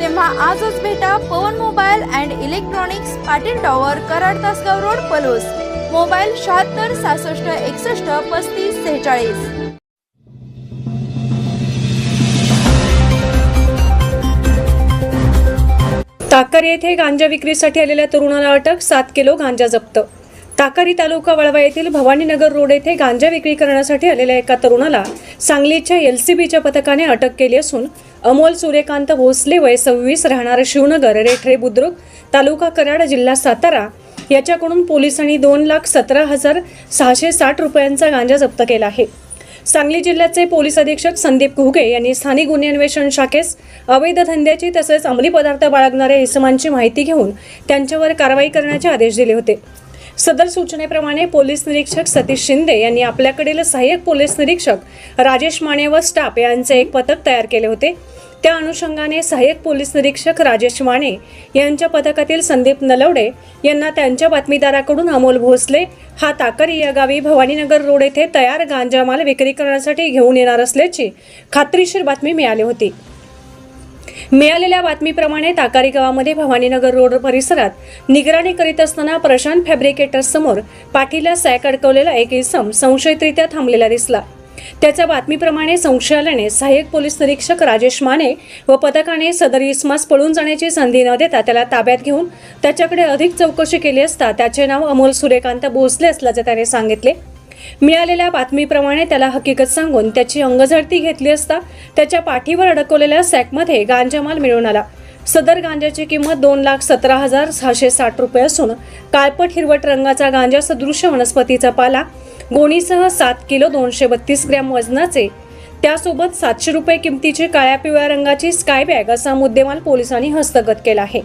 तेव्हा आजच भेटा Pavan mobile and electronics Patil tower Karad Tasgaon road Palus. Mobile शहात्तर सहासष्ट एकसष्ट पस्तीस सेहेचाळीस. ताकर येथे गांजा विक्रीसाठी आलेल्या तरुणाला अटक सात किलो गांजा जप्त. ताकारी तालुका वळवा येथील भवानीनगर रोड येथे गांजा विक्री करण्यासाठी आलेल्या एका तरुणाला सांगलीच्या एल सी बीच्या पथकाने अटक केली असून अमोल सूर्यकांत भोसले वय सव्वीस राहणार शिवनगर रेठरे बुद्रुक तालुका कराड जिल्हा सातारा. याच्याकडून पोलिसांनी दोन लाख सतरा हजार सहाशे साठ रुपयांचा गांजा जप्त केला आहे. सांगली जिल्ह्याचे पोलीस अधीक्षक संदीप घुगे यांनी स्थानिक गुन्हे अन्वेषण शाखेस अवैध धंद्याची तसेच अंमली पदार्थ बाळगणाऱ्या इसमांची माहिती घेऊन त्यांच्यावर कारवाई करण्याचे आदेश दिले होते. सदर सूचनेप्रमाणे पोलीस निरीक्षक सतीश शिंदे यांनी आपल्याकडील सहाय्यक पोलीस निरीक्षक राजेश माने व स्टाफ यांचे एक पथक तयार केले होते. त्या अनुषंगाने सहाय्यक पोलीस निरीक्षक राजेश माने यांच्या पथकातील संदीप नलवडे यांना त्यांच्या बातमीदाराकडून अमोल भोसले हा ताकरी या गावी भवानीनगर रोड येथे तयार गांजा माल विक्री करण्यासाठी घेऊन येणार असल्याची खात्रीशीर बातमी मिळाली होती. मिळालेल्या बातमीप्रमाणे ताकारी गावामध्ये भवानीनगर रोड परिसरात निगराणी करीत असताना प्रशांत फॅब्रिकेटर्स समोर पाठीला सॅक अडकवलेला एक इसम संशयितरित्या थांबलेला दिसला. त्याच्या बातमीप्रमाणे संशय सहाय्यक पोलीस निरीक्षक राजेश माने व पथकाने सदर इसमास पळून जाण्याची संधी न देता त्याला ताब्यात घेऊन त्याच्याकडे अधिक चौकशी केली असता त्याचे नाव अमोल सूर्यकांत भोसले असल्याचे त्याने सांगितले. मिळालेल्या बातमीप्रमाणे त्याला हकीकत सांगून त्याची अंगझडती घेतली असता त्याच्या पाठीवर अडकवलेल्या सॅकमध्ये गांजामाल मिळून आला. सदर गांजाची किंमत दोन लाख सतरा हजार सहाशे साठ रुपये असून काळपट हिरवट रंगाचा गांजा सदृश वनस्पतीचा पाला गोणीसह सात किलो दोनशे बत्तीस ग्रॅम वजनाचे. त्यासोबत सातशे रुपये किमतीची काळ्या पिवळ्या रंगाची स्काय बॅग असा मुद्देमाल पोलिसांनी हस्तगत केला आहे.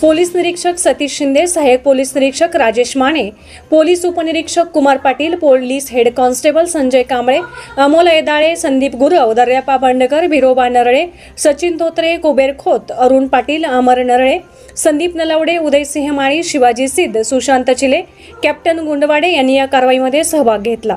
पोलीस निरीक्षक सतीश शिंदे सहाय्यक पोलीस निरीक्षक राजेश माने पोलीस उपनिरीक्षक Kumar Patil police head constable Sanjay Kamble Amol Aidale Sandeep Gurav Daryapa Bandkar Bhiroba Narale Sachin Dhotre Kuber Khot Arun Patil Amar Narale Sandeep Nalawade Udaysinh Mali Shivaji Siddh Sushant Chile captain Gundwade यांनी या कारवाईमध्ये सहभाग घेतला.